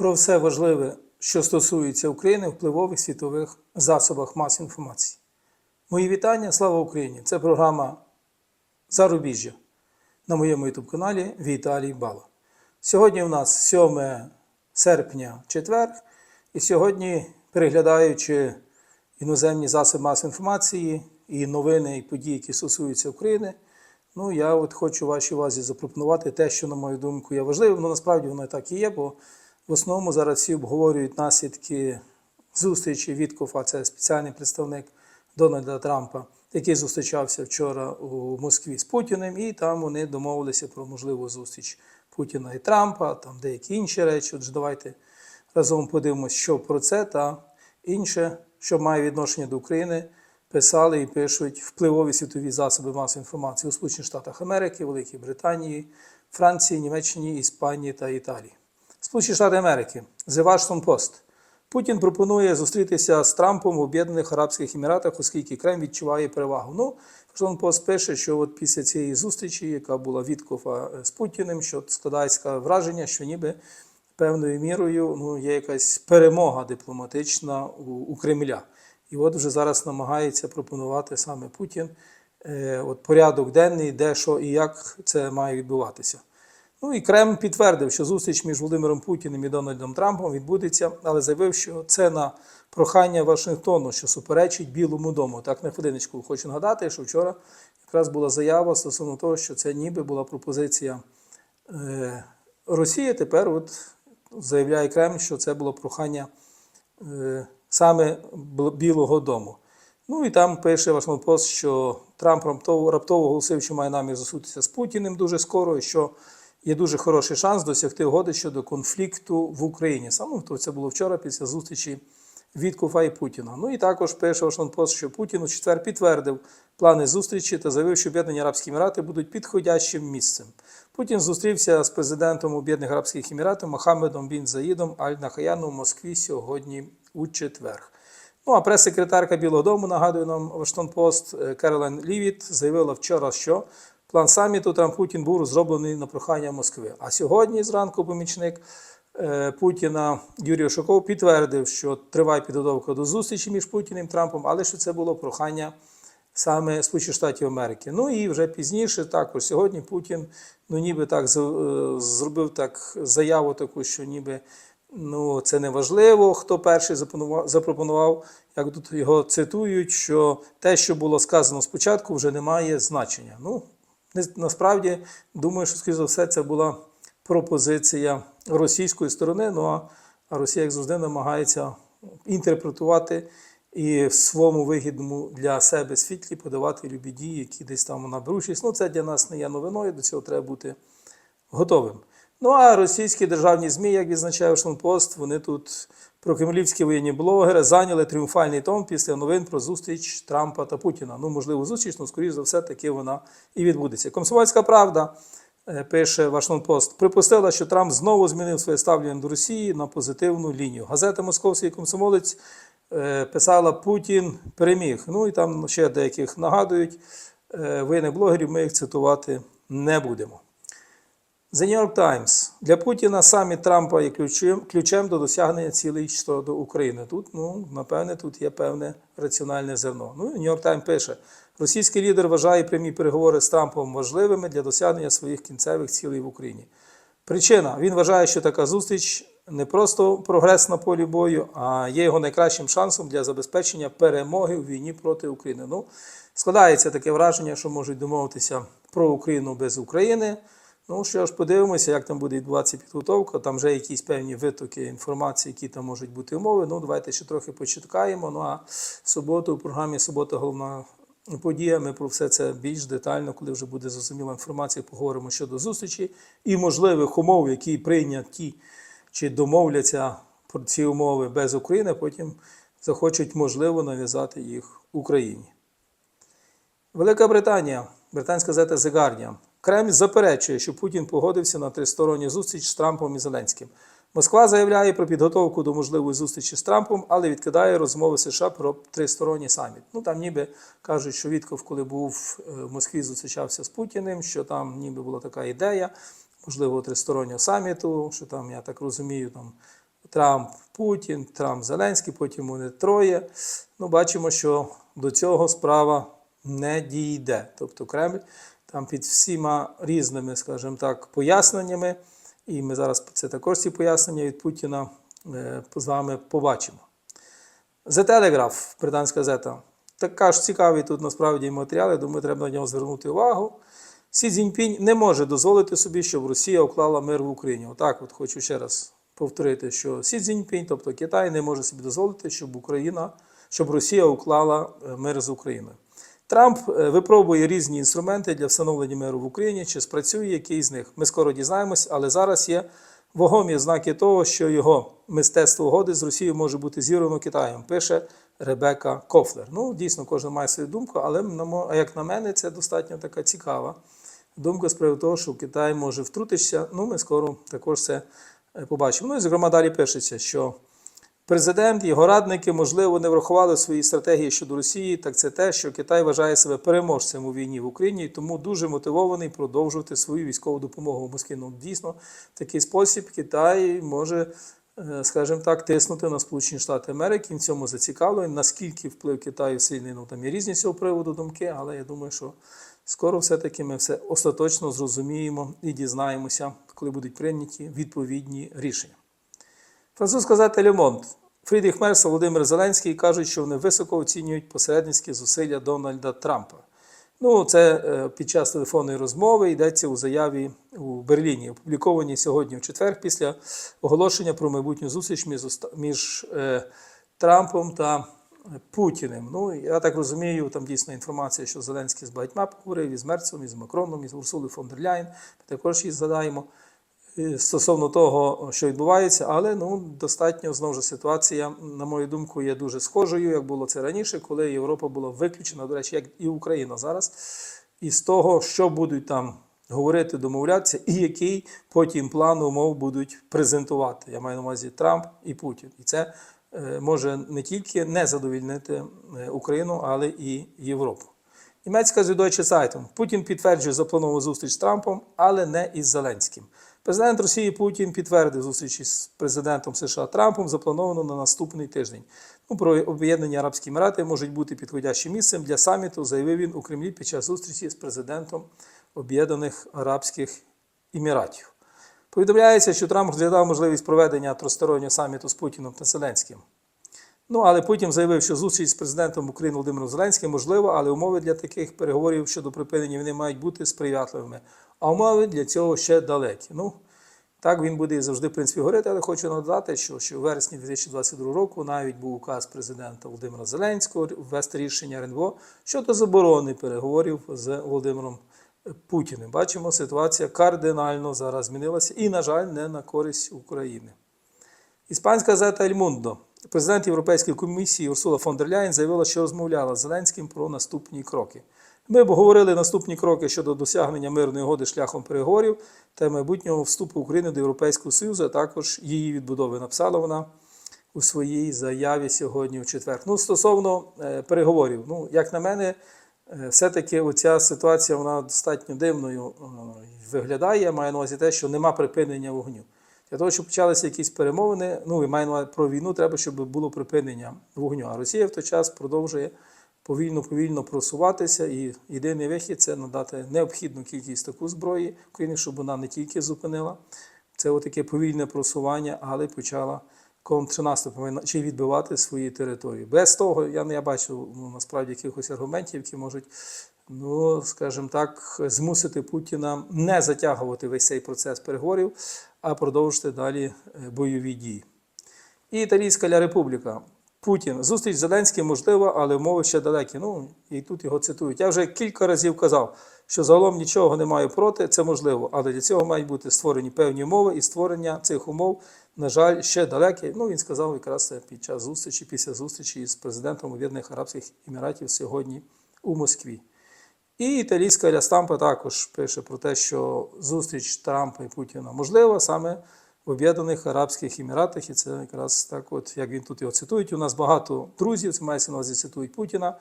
про все важливе, що стосується України в впливових світових засобах масової інформації. Мої вітання, слава Україні! Це програма Зарубіжжя на моєму ютуб-каналі Віталій Бала. Сьогодні у нас 7 серпня, четвер, і сьогодні, переглядаючи іноземні засоби масової інформації і новини і події, які стосуються України, ну я от хочу вашій увазі запропонувати те, що, на мою думку, є важливим. Ну насправді воно і так і є, бо в основному зараз всі обговорюють наслідки зустрічі Віткофа, це спеціальний представник Дональда Трампа, який зустрічався вчора у Москві з Путіним, і там вони домовилися про можливу зустріч Путіна і Трампа, там деякі інші речі. Отже, давайте разом подивимося, що про це та інше, що має відношення до України, писали і пишуть впливові світові засоби масової інформації у Сполучених Штатах Америки, Великій Британії, Франції, Німеччині, Іспанії та Італії. Сполучені Штати Америки, The Washington Post. Путін пропонує зустрітися з Трампом в Об'єднаних Арабських Еміратах, оскільки Кремль відчуває перевагу. Ну, Washington Post пише, що от після цієї зустрічі, яка була Віткофа з Путіним, що складається враження, що ніби певною мірою ну, є якась перемога дипломатична у, у Кремля. І от вже зараз намагається пропонувати саме Путін е, от порядок денний, де що і як це має відбуватися. Ну і Кремль підтвердив, що зустріч між Володимиром Путіним і Дональдом Трампом відбудеться, але заявив, що це на прохання Вашингтону, що суперечить Білому дому. Так на хвилиночку хочу нагадати, що вчора якраз була заява стосовно того, що це ніби була пропозиція е, Росії. Тепер от заявляє Кремль, що це було прохання е, саме Білого дому. Ну і там пише Вашингтон Пост, що Трамп раптово, раптово оголосив, що має намір зустрітися з Путіним дуже скоро, і що є дуже хороший шанс досягти угоди щодо конфлікту в Україні. Саме то це було вчора після зустрічі Віткофа і Путіна. Ну і також пише Вашингтон Пост, що Путін у четвер підтвердив плани зустрічі та заявив, що Об'єднані Арабські Емірати будуть підходящим місцем. Путін зустрівся з президентом Об'єднаних Арабських Еміратів Мохаммедом Бін Заїдом Аль Нахаяном у Москві сьогодні у четвер. Ну а прес-секретарка Білого Дому нагадує нам Вашингтон Пост е, Керолайн Лівіт заявила вчора, що план саміту Трамп Путін був розроблений на прохання Москви. А сьогодні зранку помічник е, Путіна Юрій Ошаков підтвердив, що триває підготовка до зустрічі між Путіним і Трампом, але що це було прохання саме Сполучених Штатів Америки. Ну і вже пізніше, також сьогодні Путін ну ніби так е, зробив так заяву таку, що ніби ну це не важливо, хто перший запропонував- як тут його цитують, що те, що було сказано спочатку, вже не має значення. Ну, насправді, думаю, що, скоріше за все, це була пропозиція російської сторони. Ну а Росія, як завжди, намагається інтерпретувати і в своєму вигідному для себе світлі подавати любі дії, які десь там вона беручість. Ну, це для нас не є новиною, до цього треба бути готовим. Ну а російські державні ЗМІ, як відзначає Вашингтон Пост, вони тут прокремлівські воєнні блогери зайняли тріумфальний тон після новин про зустріч Трампа та Путіна. Ну, можливо, зустріч, але, скоріш за все, таки вона і відбудеться. Комсомольська правда е, пише Вашингтон Пост, припустила, що Трамп знову змінив своє ставлення до Росії на позитивну лінію. Газета Московський комсомолець е, писала Путін переміг. Ну і там ще деяких нагадують е, воєнних блогерів. Ми їх цитувати не будемо. The New York Times. Для Путіна саміт Трампа є ключем, ключем до досягнення цілей щодо України. Тут, ну, напевне, тут є певне раціональне зерно. Ну, York Times пише, російський лідер вважає прямі переговори з Трампом важливими для досягнення своїх кінцевих цілей в Україні. Причина: він вважає, що така зустріч не просто прогрес на полі бою, а є його найкращим шансом для забезпечення перемоги у війні проти України. Ну, складається таке враження, що можуть домовитися про Україну без України. Ну, що ж, подивимося, як там буде відбуватися підготовка. Там вже якісь певні витоки інформації, які там можуть бути умови. Ну, давайте ще трохи почекаємо. Ну а суботу у програмі Субота головна подія. Ми про все це більш детально, коли вже буде зрозуміла інформація, поговоримо щодо зустрічі і можливих умов, які прийняті чи домовляться про ці умови без України, потім захочуть можливо нав'язати їх Україні. Велика Британія, британська газета The Guardian. Кремль заперечує, що Путін погодився на тристоронню зустріч з Трампом і Зеленським. Москва заявляє про підготовку до можливої зустрічі з Трампом, але відкидає розмови США про тристоронній саміт. Ну там ніби кажуть, що Вітков, коли був е, в Москві, зустрічався з Путіним, що там ніби була така ідея, можливо, тристороннього саміту, що там, я так розумію, там Трамп, Путін, Трамп, Зеленський, потім вони троє. Ну, бачимо, що до цього справа не дійде. Тобто Кремль там під всіма різними, скажімо так, поясненнями, і ми зараз це також ці пояснення від Путіна е, з вами побачимо. The Telegraph, британська газета. Така ж цікаві тут насправді матеріали, думаю, треба на нього звернути увагу. Сі Цзіньпінь не може дозволити собі, щоб Росія уклала мир в Україні. Отак, от хочу ще раз повторити, що Сі Цзіньпінь, тобто Китай, не може собі дозволити, щоб Україна, щоб Росія уклала е, мир з Україною. Трамп е, випробує різні інструменти для встановлення миру в Україні. Чи спрацює який з них? Ми скоро дізнаємось, але зараз є вагомі знаки того, що його мистецтво угоди з Росією може бути зірвано Китаєм. Пише Ребека Кофлер. Ну, дійсно, кожен має свою думку, але як на мене, це достатньо така цікава думка з приводу того, що Китай може втрутитися. Ну, ми скоро також це е, побачимо. Ну і зокрема далі пишеться, що Президент, його радники, можливо, не врахували в своїй стратегії щодо Росії, так це те, що Китай вважає себе переможцем у війні в Україні, і тому дуже мотивований продовжувати свою військову допомогу в Москві. Ну, дійсно, в такий спосіб Китай може, е, скажімо так, тиснути на Сполучені Штати Америки. В цьому зацікавлений. Наскільки вплив Китаю сильний, ну там є різні з цього приводу думки, але я думаю, що скоро все-таки ми все остаточно зрозуміємо і дізнаємося, коли будуть прийняті відповідні рішення. Французька газета Monde. Фрідріх Мерс, Володимир Зеленський кажуть, що вони високо оцінюють посередницькі зусилля Дональда Трампа. Ну, це е, під час телефонної розмови йдеться у заяві у Берліні, опублікованій сьогодні в четвер після оголошення про майбутню зустріч між, між е, Трампом та Путіним. Ну, я так розумію, там дійсно інформація, що Зеленський з багатьма поговорив, і з Мерцем, і з Макроном, і з фон дер Ляєн. Ми також її згадаємо стосовно того, що відбувається, але ну достатньо знову ж ситуація, на мою думку, є дуже схожою, як було це раніше, коли Європа була виключена, до речі, як і Україна зараз, і з того, що будуть там говорити, домовлятися, і який потім план умов будуть презентувати. Я маю на увазі Трамп і Путін. І це е, може не тільки не задовільнити е, Україну, але і Європу. Німецька Süddeutsche Zeitung. Путін підтверджує заплановану зустріч з Трампом, але не із Зеленським. Президент Росії Путін підтвердив зустріч із президентом США Трампом, заплановану на наступний тиждень. Ну, про об'єднані Арабські Емірати можуть бути підходящим місцем для саміту, заявив він у Кремлі під час зустрічі з президентом Об'єднаних Арабських Еміратів. Повідомляється, що Трамп розглядав можливість проведення тристороннього саміту з Путіним та Зеленським. Ну, але потім заявив, що зустріч з президентом України Володимиром Зеленським можлива, але умови для таких переговорів щодо припинення вони мають бути сприятливими. А умови для цього ще далекі. Ну, так він буде завжди, в принципі, говорити, але хочу нагадати, що, що у вересні 2022 року навіть був указ президента Володимира Зеленського ввести рішення РНБО щодо заборони переговорів з Володимиром Путіним. Бачимо, ситуація кардинально зараз змінилася і, на жаль, не на користь України. Іспанська газета «Ель Мундо». Президент Європейської комісії Урсула фон дер Ляєн заявила, що розмовляла з Зеленським про наступні кроки. Ми обговорили наступні кроки щодо досягнення мирної угоди шляхом переговорів та майбутнього вступу України до Європейського Союзу, а також її відбудови. Написала вона у своїй заяві сьогодні у четвер. Ну, стосовно е, переговорів, ну, як на мене, е, все-таки оця ситуація вона достатньо дивною е, виглядає. Я маю на увазі те, що нема припинення вогню. Для того, щоб почалися якісь перемовини, ну і маю на увазі про війну, треба, щоб було припинення вогню. А Росія в той час продовжує повільно-повільно просуватися, і єдиний вихід це надати необхідну кількість таку зброї Україні, щоб вона не тільки зупинила це отаке повільне просування, але почала контрнаступом чи відбивати свої території. Без того я не бачу ну, насправді якихось аргументів, які можуть, ну скажімо так, змусити Путіна не затягувати весь цей процес переговорів, а продовжити далі е, бойові дії. І Італійська Ля Републіка. Путін. Зустріч з Зеленським можлива, але умови ще далекі. Ну, і тут його цитують. Я вже кілька разів казав, що загалом нічого не маю проти, це можливо, але для цього мають бути створені певні умови, і створення цих умов, на жаль, ще далеке. Ну, він сказав якраз під час зустрічі, після зустрічі з президентом Об'єднаних Арабських Еміратів сьогодні у Москві. І італійська Ля Стампа також пише про те, що зустріч Трампа і Путіна можлива саме Об'єднаних Арабських Еміратах, і це якраз так, от як він тут його цитують. У нас багато друзів, це мається на увазі цитують Путіна.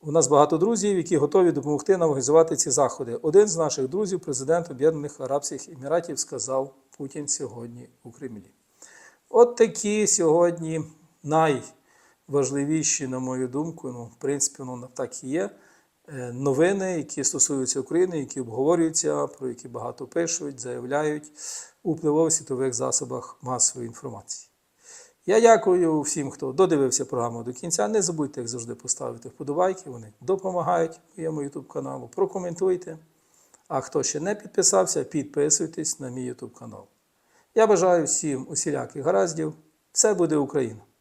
У нас багато друзів, які готові допомогти нам організувати ці заходи. Один з наших друзів, президент Об'єднаних Арабських Еміратів, сказав Путін сьогодні у Кремлі. От такі сьогодні найважливіші, на мою думку, ну, в принципі, воно так і є. Е, Новини, які стосуються України, які обговорюються, про які багато пишуть, заявляють у впливових світових засобах масової інформації. Я дякую всім, хто додивився програму до кінця. Не забудьте, як завжди, поставити вподобайки. Вони допомагають моєму YouTube каналу. Прокоментуйте. А хто ще не підписався, підписуйтесь на мій YouTube канал. Я бажаю всім усіляких гараздів. Все буде Україна!